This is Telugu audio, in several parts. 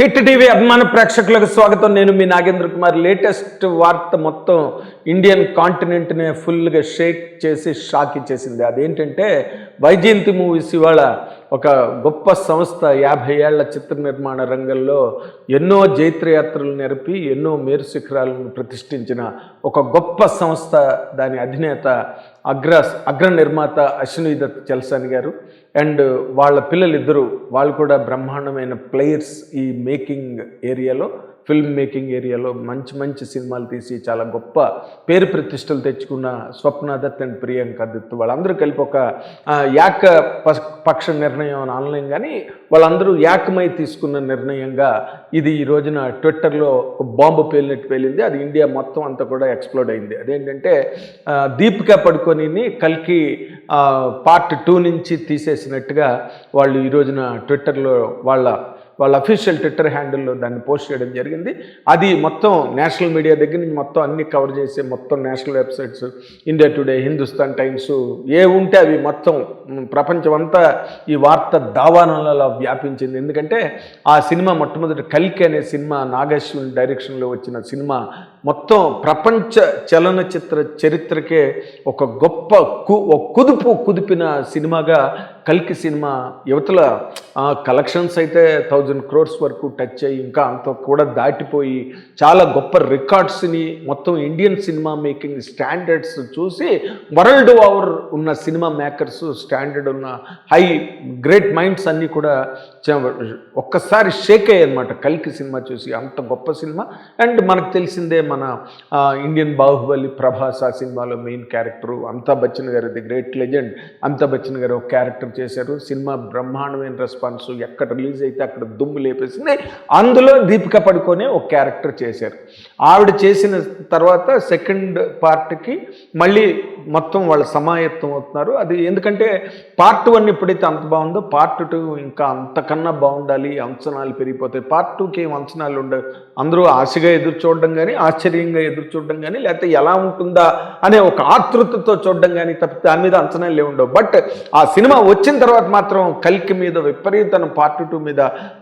హిట్ టీవీ అభిమాన ప్రేక్షకులకు స్వాగతం. నేను మీ నాగేంద్ర కుమార్. లేటెస్ట్ వార్త మొత్తం ఇండియన్ కాంటినెంట్ని ఫుల్గా షేక్ చేసి షాక్ ఇచ్చేసింది. అదేంటంటే వైజయంతి మూవీస్ ఇవాళ ఒక గొప్ప సంస్థ యాభై ఏళ్ళ చిత్ర నిర్మాణ రంగంలో ఎన్నో జైత్రయాత్రలు నెరిపి ఎన్నో మేరు శిఖరాలను ప్రతిష్ఠించిన ఒక గొప్ప సంస్థ దాని అధినేత అగ్ర అగ్ర నిర్మాత అశ్విని దత్ చల్సాని గారు. అండ్ వాళ్ళ పిల్లలిద్దరూ వాళ్ళు కూడా బ్రహ్మాండమైన ప్లేయర్స్ ఈ మేకింగ్ ఏరియాలో. ఫిల్మ్ మేకింగ్ ఏరియాలో మంచి మంచి సినిమాలు తీసి చాలా గొప్ప పేరు ప్రతిష్టలు తెచ్చుకున్న స్వప్న దత్ అండ్ ప్రియాంక దత్. వాళ్ళందరూ కలిపి ఒక యాక్ యాక ప- పక్ష నిర్ణయం అని అనలేం కానీ వాళ్ళందరూ యాకమై తీసుకున్న నిర్ణయంగా ఇది ఈ రోజున ట్విట్టర్లో ఒక బాంబు పేలినట్టు పేలింది. అది ఇండియా మొత్తం అంతా కూడా ఎక్స్ప్లోడ్ అయింది. అదేంటంటే దీపికా పడుకొనిని కల్కి పార్ట్ టూ నుంచి తీసేసినట్టుగా వాళ్ళు ఈ రోజున ట్విట్టర్లో వాళ్ళ వాళ్ళ అఫీషియల్ ట్విట్టర్ హ్యాండిల్లో దాన్ని పోస్ట్ చేయడం జరిగింది. అది మొత్తం నేషనల్ మీడియా దగ్గర నుంచి మొత్తం అన్ని కవర్ చేసే మొత్తం national websites India Today Hindustan Times ఏ ఉంటే అవి మొత్తం ప్రపంచమంతా ఈ వార్త దావానలలో వ్యాపించింది. ఎందుకంటే ఆ సినిమా మొట్టమొదటి కల్కి అనే సినిమా నాగేశ్వరుని డైరెక్షన్లో వచ్చిన సినిమా మొత్తం ప్రపంచ చలనచిత్ర చరిత్రకే ఒక గొప్ప కు ఒక కుదుపు కుదిపిన సినిమాగా కల్కి సినిమా యువతల కలెక్షన్స్ అయితే థౌజండ్ క్రోర్స్ వరకు టచ్ అయ్యి ఇంకా అంత కూడా దాటిపోయి చాలా గొప్ప రికార్డ్స్ని మొత్తం ఇండియన్ సినిమా మేకింగ్ స్టాండర్డ్స్ చూసి వరల్డ్ ఓవర్ ఉన్న సినిమా మేకర్స్ స్టాండర్డ్ ఉన్న హై గ్రేట్ మైండ్స్ అన్నీ కూడా ఒక్కసారి షేక్ అయ్యాయి అనమాట కల్కి సినిమా చూసి అంత గొప్ప సినిమా. అండ్ మనకు తెలిసిందే మన మన ఇండియన్ బాహుబలి ప్రభాస్ ఆ సినిమాలో main character Amitabh Bachchan garu the great legend Amitabh Bachchan garu ఒక క్యారెక్టర్ చేశారు. సినిమా బ్రహ్మాండమైన రెస్పాన్స్ ఎక్కడ రిలీజ్ అయితే అక్కడ దుమ్ము లేపేసింది. అందులో దీపిక పడుకొనే ఒక క్యారెక్టర్ చేశారు. ఆవిడ చేసిన తర్వాత సెకండ్ పార్ట్కి మళ్ళీ మొత్తం వాళ్ళు సమాయత్తం అవుతున్నారు. అది ఎందుకంటే పార్ట్ వన్ ఎప్పుడైతే అంత బాగుందో పార్ట్ టూ ఇంకా అంతకన్నా బాగుండాలి అంచనాలు పెరిగిపోతాయి. పార్ట్ టూకి ఏం అంచనాలు ఉండవు. అందరూ ఆశగా ఎదురు చూడడం కానీ ఆశ్చర్యంగా ఎదురు చూడడం కానీ లేకపోతే ఎలా ఉంటుందా అనే ఒక ఆతృతతో చూడడం కానీ తప్పితే దాని మీద అంచనాలు ఉండవు. బట్ ఆ సినిమా వచ్చిన తర్వాత మాత్రం కల్కి మీద విపరీతన పార్ట్ టూ మీద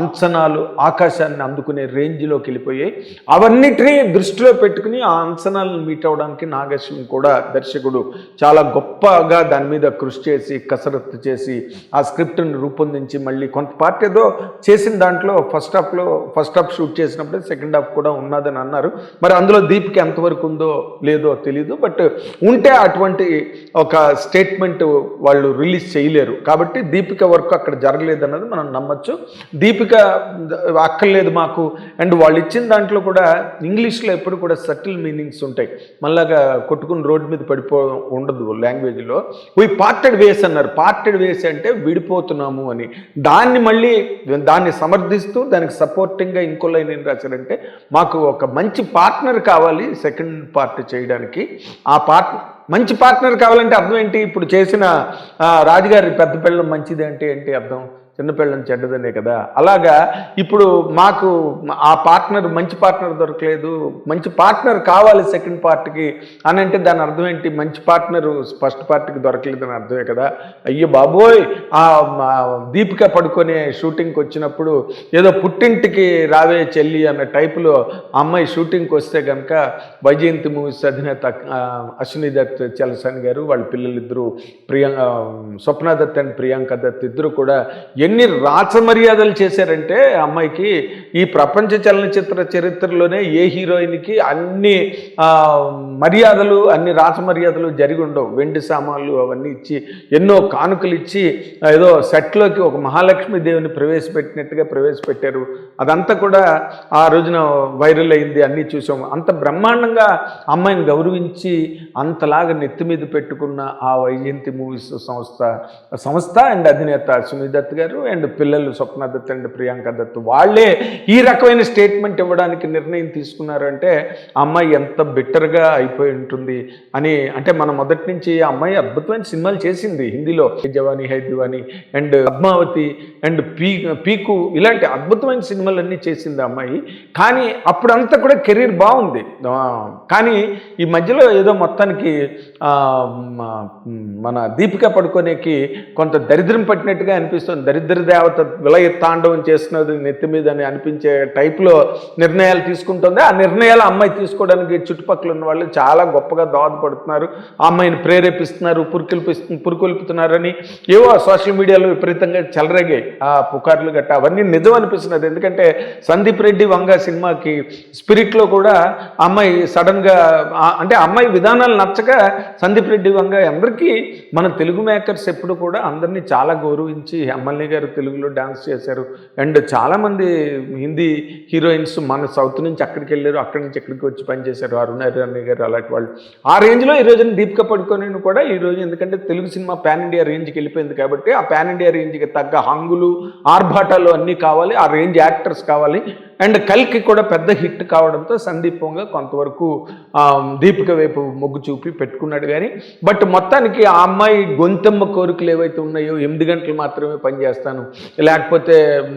అంచనాలు ఆకాశాన్ని అందుకునే రేంజ్లోకి వెళ్ళిపోయాయి. అవన్నిటినీ దృష్టిలో పెట్టుకుని ఆ అంచనాలను మీట్ అవ్వడానికి నాగేశ్వరం కూడా దర్శకుడు చాలా గొప్పగా దాని మీద కృషి చేసి కసరత్తు చేసి ఆ స్క్రిప్ట్ని రూపొందించి మళ్ళీ కొంత పార్ట్ ఏదో చేసిన దాంట్లో ఫస్ట్ హాఫ్లో ఫస్ట్ హాఫ్ షూట్ చేసినప్పుడే సెకండ్ హాఫ్ కూడా ఉన్నదని అన్నారు. మరి అందులో దీపిక ఎంతవరకు ఉందో లేదో తెలియదు బట్ ఉంటే అటువంటి ఒక స్టేట్మెంట్ వాళ్ళు రిలీజ్ చేయలేరు. కాబట్టి దీపిక వర్క్ అక్కడ జరగలేదు అన్నది మనం నమ్మచ్చు. దీపిక అక్కర్లేదు మాకు. అండ్ వాళ్ళు ఇచ్చిన దాంట్లో కూడా ఇంగ్లీష్ ఇంగ్లీష్లో ఎప్పుడు కూడా సటిల్ మీనింగ్స్ ఉంటాయి. మళ్ళాగా కొట్టుకుని రోడ్డు మీద పడిపో ఉండదు లాంగ్వేజ్లో. వీ పార్టెడ్ వేస్ అన్నారు. పార్టెడ్ వేస్ అంటే విడిపోతున్నాము అని. దాన్ని మళ్ళీ దాన్ని సమర్థిస్తూ దానికి సపోర్టింగ్గా ఇంకో లైన్ ఏం రాశారంటే మాకు ఒక మంచి పార్ట్నర్ కావాలి సెకండ్ పార్ట్ చేయడానికి. ఆ పార్ట్ మంచి పార్ట్నర్ కావాలంటే అర్థం ఏంటి? ఇప్పుడు చేసిన రాజుగారి పెద్ద పిల్లలు మంచిది అంటే ఏంటి అర్థం? చిన్నపిల్లని చెడ్డదనే కదా? అలాగా ఇప్పుడు మాకు ఆ పార్ట్నర్ మంచి పార్ట్నర్ దొరకలేదు మంచి పార్ట్నర్ కావాలి సెకండ్ పార్ట్కి అని అంటే దాని అర్థం ఏంటి? మంచి పార్ట్నర్ ఫస్ట్ పార్ట్కి దొరకలేదు అని అర్థమే కదా? అయ్యో బాబోయ్! ఆ దీపిక పడుకునే షూటింగ్కి వచ్చినప్పుడు ఏదో పుట్టింటికి రావే చెల్లి అన్న టైపులో అమ్మాయి షూటింగ్కి వస్తే కనుక వైజయంతి మూవీస్ అధినేత అశ్విని దత్ చలసాని గారు వాళ్ళ పిల్లలిద్దరూ ప్రియాంక స్వప్న దత్ అండ్ ప్రియాంక దత్ ఇద్దరు కూడా ఎన్ని రాచమర్యాదలు చేశారంటే అమ్మాయికి ఈ ప్రపంచ చలనచిత్ర చరిత్రలోనే ఏ హీరోయిన్కి అన్ని మర్యాదలు అన్ని రాచమర్యాదలు జరిగి ఉండవు. వెండి సామాన్లు అవన్నీ ఇచ్చి ఎన్నో కానుకలు ఇచ్చి ఏదో సెట్లోకి ఒక మహాలక్ష్మి దేవుని ప్రవేశపెట్టినట్టుగా ప్రవేశపెట్టారు. అదంతా కూడా ఆ రోజున వైరల్ అయింది అన్నీ చూసాము. అంత బ్రహ్మాండంగా అమ్మాయిని గౌరవించి అంతలాగా నెత్తి మీద పెట్టుకున్న ఆ వైజయంతి మూవీస్ సంస్థ సంస్థ అండ్ అధినేత సునీల్ దత్ గారు అండ్ పిల్లలు స్వప్న దత్ అండ్ ప్రియాంక దత్ వాళ్ళే ఈ రకమైన స్టేట్మెంట్ ఇవ్వడానికి నిర్ణయం తీసుకున్నారంటే అమ్మాయి ఎంత బిట్టర్గా అయిపోయి ఉంటుంది అని అంటే మన మొదటి నుంచి ఆ అమ్మాయి అద్భుతమైన సినిమాలు చేసింది హిందీలో. Jawani Hai Deewani and Padmavati and P Piku ఇలాంటి అద్భుతమైన సినిమాలన్నీ చేసింది ఆ అమ్మాయి. కానీ అప్పుడంతా కూడా కెరీర్ బాగుంది. కానీ ఈ మధ్యలో ఏదో మొత్తానికి ఆ, మన దీపిక పడుకోనేకి కొంత దరిద్రం పట్టినట్టుగా అనిపిస్తుంది. దరిద్ర దేవత విలయ తాండవం చేస్తున్నది నెత్తి మీద అని అనిపించే టైప్లో నిర్ణయాలు తీసుకుంటుంది. ఆ నిర్ణయాలు అమ్మాయి తీసుకోవడానికి చుట్టుపక్కల ఉన్న వాళ్ళు చాలా గొప్పగా దోహదపడుతున్నారు అమ్మాయిని ప్రేరేపిస్తున్నారు పురికొల్పిస్తు పురికొల్పుతున్నారని ఏవో సోషల్ మీడియాలో విపరీతంగా చెలరగాయి ఆ పుకార్లు గట్ట అవన్నీ నిజం అనిపిస్తున్నది. ఎందుకంటే సందీప్ రెడ్డి వంగ సినిమాకి స్పిరిట్లో కూడా అమ్మాయి సడన్గా అంటే అమ్మాయి విధానాలు నచ్చక సందీప్ రెడ్డి వంగ అందరికీ మన తెలుగు మేకర్స్ ఎప్పుడు కూడా అందరినీ చాలా గౌరవించి ఎమ్మెల్యే గారు తెలుగులో డాన్స్ చేశారు. అండ్ చాలామంది హిందీ హీరోయిన్స్ మన సౌత్ నుంచి అక్కడికి వెళ్ళారు అక్కడి నుంచి ఇక్కడికి వచ్చి పనిచేశారు. అరుణ అరణ్య గారు అలాంటి వాళ్ళు. ఆ రేంజ్లో ఈ రోజున దీపిక పడుకొని కూడా ఈ రోజు ఎందుకంటే తెలుగు సినిమా పాన్ ఇండియా రేంజ్కి వెళ్ళిపోయింది కాబట్టి ఆ పాన్ ఇండియా రేంజ్కి తగ్గ హంగులు ఆర్భాటాలు అన్నీ కావాలి. ఆ రేంజ్ యాక్టర్స్ కావాలి. అండ్ కల్కి కూడా పెద్ద హిట్ కావడంతో సందీపంగా కొంతవరకు దీపిక వైపు మొగ్గు చూపి పెట్టుకున్నాడు కానీ బట్ మొత్తానికి ఆ అమ్మాయి గొంతెమ్మ కోరికలు ఏవైతే ఉన్నాయో ఎనిమిది గంటలు మాత్రమే పనిచేస్తాను. లేకపోతే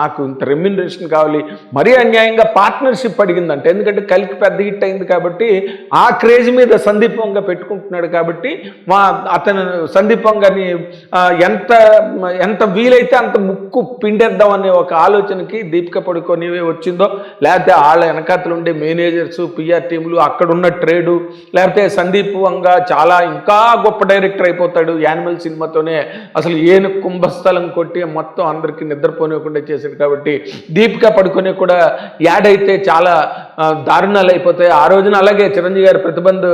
నాకు ఇంత రెమ్యునరేషన్ కావాలి. మరీ అన్యాయంగా పార్ట్నర్షిప్ అడిగిందంట. ఎందుకంటే కలికి పెద్ద హిట్ అయింది కాబట్టి ఆ క్రేజ్ మీద సందీపంగా పెట్టుకుంటున్నాడు కాబట్టి మా అతను సందీపంగాని ఎంత ఎంత వీలైతే అంత ముక్కు పిండేద్దాం అనే ఒక ఆలోచనకి దీపిక పడుకొని వచ్చిందో లేకపోతే వాళ్ళ వెనకాతలు ఉండే మేనేజర్స్ పిఆర్ టీంలు అక్కడున్న ట్రేడు లేకపోతే సందీప్ వంగ చాలా ఇంకా గొప్ప డైరెక్టర్ అయిపోతాడు యానిమల్ సినిమాతోనే. అసలు ఏను కుంభస్థలం కొట్టి మొత్తం అందరికీ నిద్రపోనివ్వకుండా చేశాడు కాబట్టి దీపిక పడుకొని కూడా యాడ్ అయితే చాలా దారుణాలు అయిపోతాయి ఆ రోజున అలాగే చిరంజీవి గారి ప్రతిబంధ్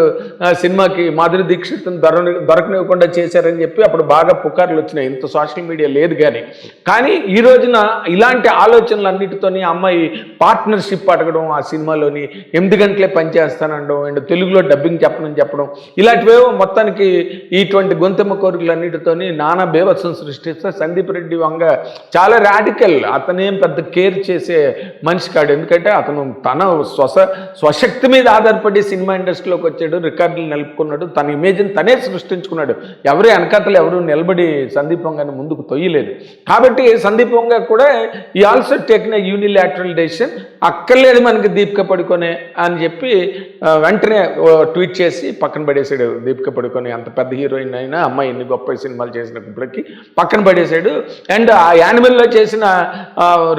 సినిమాకి మాధురి దీక్షిత్ని దొర దొరకనివ్వకుండా చేశారని చెప్పి అప్పుడు బాగా పుకార్లు వచ్చినాయి. ఇంత సోషల్ మీడియా లేదు కానీ కానీ ఈ రోజున ఇలాంటి ఆలోచనలు అన్నిటితోని అమ్మాయి పార్ట్నర్షిప్ అడగడం ఆ సినిమాలోని ఎనిమిది గంటలే పనిచేస్తానండడం అండ్ తెలుగులో డబ్బింగ్ చెప్పడం చెప్పడం ఇలాంటివేవో మొత్తానికి ఇటువంటి గొంతెమ్మ కోరికలు నానా బేవత్సం సృష్టిస్తే సందీప్ రెడ్డి వంగ చాలా రాడికల్ అతనేం పెద్ద కేర్ చేసే మనిషి కాడు. ఎందుకంటే అతను తన స్వస స్వశక్తి మీద ఆధారపడి సినిమా ఇండస్ట్రీలోకి వచ్చాడు రికార్డులు నిలుపుకున్నాడు తన ఇమేజ్ని తనే సృష్టించుకున్నాడు. ఎవరు వెనకాతలు ఎవరు నిలబడి సందీప్ వంగని ముందుకు తొయ్యలేదు. కాబట్టి సందీప్ వంగ కూడా ఈ ఆల్సో టేకిన్ యూనిలాటరల్ డెసిషన్ అక్కర్లేదు మనకి దీపిక పడుకొనే అని చెప్పి వెంటనే ఓ ట్వీట్ చేసి పక్కన పడేసాడు దీపిక పడుకొని. అంత పెద్ద హీరోయిన్ అయినా అమ్మాయి ఎన్ని గొప్ప సినిమాలు చేసినప్పటికీ పక్కన పడేసాడు. అండ్ ఆ యానిమల్లో చేసిన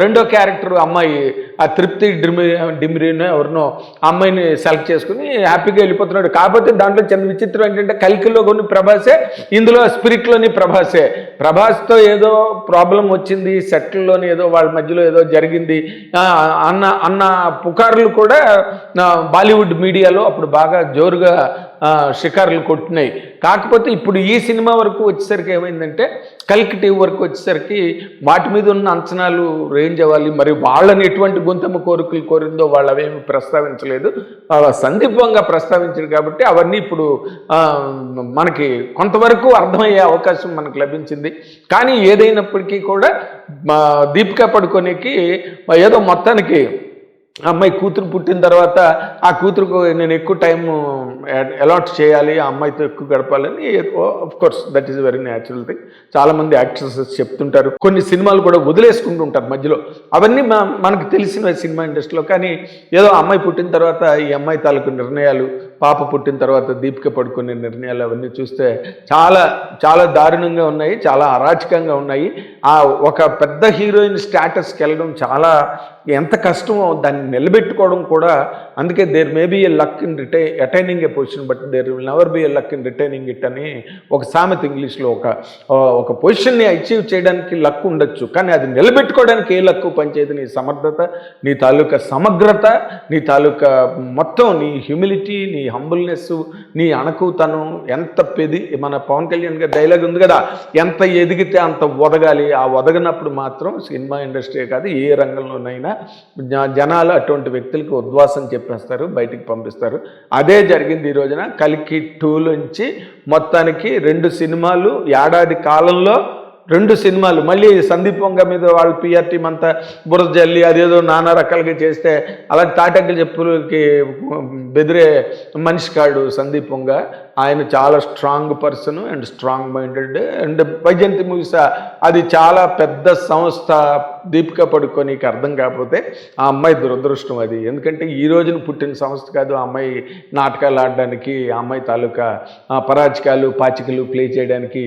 రెండో క్యారెక్టర్ అమ్మాయి ఆ తృప్తి డిమి డిమిరీనో ఎవరినో ఆ అమ్మాయిని సెలెక్ట్ చేసుకుని హ్యాపీగా వెళ్ళిపోతున్నాడు. కాకపోతే దాంట్లో చిన్న విచిత్రం ఏంటంటే కలికిలో కొన్ని ప్రభాసే ఇందులో స్పిరిట్లోని ప్రభాసే. ప్రభాస్తో ఏదో ప్రాబ్లం వచ్చింది సెటిల్లోని ఏదో వాళ్ళ మధ్యలో ఏదో జరిగింది. అన్న అన్న పుకార్లు కూడా బాలీవుడ్ మీడియాలో అప్పుడు బాగా జోరుగా షికార్లు కొట్టినాయి. కాకపోతే ఇప్పుడు ఈ సినిమా వరకు వచ్చేసరికి ఏమైందంటే కల్కి టీవీ వరకు వచ్చేసరికి వాటి మీద ఉన్న అంచనాలు రేంజ్ అవ్వాలి మరి వాళ్ళని ఎటువంటి గొంతమ్మ కోరికలు కోరిందో వాళ్ళు అవేమి ప్రస్తావించలేదు. సందీపంగా ప్రస్తావించారు కాబట్టి అవన్నీ ఇప్పుడు మనకి కొంతవరకు అర్థమయ్యే అవకాశం మనకు లభించింది. కానీ ఏదైనప్పటికీ కూడా మా దీపికా పడుకోనికి ఏదో మొత్తానికి అమ్మాయి కూతురు పుట్టిన తర్వాత ఆ కూతురుకు నేను ఎక్కువ టైం అలాట్ చేయాలి ఆ అమ్మాయితో ఎక్కువ గడపాలని of course that is very natural thing చాలామంది యాక్ట్రెసెస్ చెప్తుంటారు. కొన్ని సినిమాలు కూడా వదిలేసుకుంటూ ఉంటారు మధ్యలో. అవన్నీ మా మనకు తెలిసిన సినిమా ఇండస్ట్రీలో కానీ ఏదో అమ్మాయి పుట్టిన తర్వాత ఈ అమ్మాయి తాలూకు నిర్ణయాలు పాప పుట్టిన తర్వాత దీపిక పడుకునే నిర్ణయాలు అవన్నీ చూస్తే చాలా చాలా దారుణంగా ఉన్నాయి చాలా అరాచకంగా ఉన్నాయి. ఆ ఒక పెద్ద హీరోయిన్ స్టేటస్కి వెళ్ళడం చాలా ఎంత కష్టమో దాన్ని నిలబెట్టుకోవడం కూడా అందుకే there may be a luck in రిటై attaining a position but there will never be a luck in retaining it అని ఒక సామెత ఇంగ్లీష్లో ఒక ఒక పొజిషన్ని అచీవ్ చేయడానికి లక్ ఉండొచ్చు కానీ అది నిలబెట్టుకోవడానికి ఏ లక్కు పనిచేయదు. నీ సమర్థత నీ తాలూకా సమగ్రత నీ తాలూకా మొత్తం నీ హ్యూమిలిటీ నీ హంబుల్నెస్ నీ అణకుతనం ఎంత పెది మన పవన్ కళ్యాణ్ గారి డైలాగ్ ఉంది కదా ఎంత ఎదిగితే అంత ఒదగాలి. ఆ ఒదగనప్పుడు మాత్రం సినిమా ఇండస్ట్రీ కాదు ఏ రంగంలోనైనా జనాలు అటువంటి వ్యక్తులకు ఉద్వాసం చెప్పేస్తారు బయటికి పంపిస్తారు. అదే జరిగింది ఈ రోజున కలికి టూ నుంచి మొత్తానికి రెండు సినిమాలు ఏడాది కాలంలో రెండు సినిమాలు. మళ్ళీ సందీప్ వంగ మీద వాళ్ళ పిఆర్ టీం అంతా బురద జల్లి అదేదో నానా రకాలుగా చేస్తే అలాంటి తాటంకి చెప్పులకి బెదిరే మనిషి కాడు సందీప్ వంగ. ఆయన చాలా strong person and strong minded and Vyjayanthi movies అది చాలా పెద్ద సంస్థ దీపిక పడుకోనికి అర్థం కాకపోతే ఆ అమ్మాయి దురదృష్టం అది. ఎందుకంటే ఈ రోజున పుట్టిన సంస్థ కాదు ఆ అమ్మాయి నాటకాలు ఆడడానికి ఆ అమ్మాయి తాలూకా పరాచికాలు పాచికలు ప్లే చేయడానికి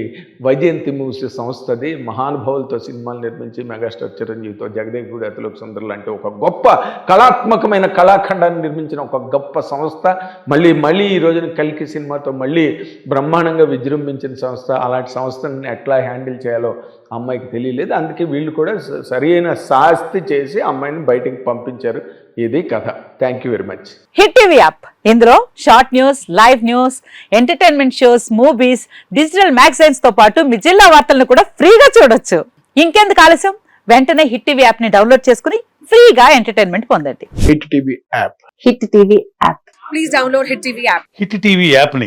వైజయంతి మూవీస్ సంస్థ అది. మహానుభావులతో సినిమాలు నిర్మించి మెగాస్టార్ చిరంజీవితో జగదేవ్ గుడి అతలోక్ సుందర్ లాంటి ఒక గొప్ప కళాత్మకమైన కళాఖండాన్ని నిర్మించిన ఒక గొప్ప సంస్థ. మళ్ళీ మళ్ళీ ఈ రోజున కలికి సినిమాతో మళ్ళీ బ్రహ్మాండంగా విజృంభించిన సంస్థ అలాంటి సంస్థని ఎట్లా హ్యాండిల్ చేయాలో అమ్మాయికి తెలియలేదు. అందుకే వీళ్ళు కూడా సరైన శాస్తి చేసి అమ్మాయిని బయటికి పంపించారు. ఇది కథ. Thank you very much hit TV app. ఇందులో short news live news entertainment shows movies digital మ్యాగజైన్స్తో పాటు మీ జిల్లా వార్తలను కూడా ఫ్రీగా చూడొచ్చు. ఇంకెందుకు ఆలస్యం? వెంటనే హిట్ టీవీ యాప్ని డౌన్లోడ్ చేసుకుని ఫ్రీగా ఎంటర్టైన్మెంట్ పొందండి. Hit TV app. Hit TV app. Please download Hit TV app. Hit TV యాప్ని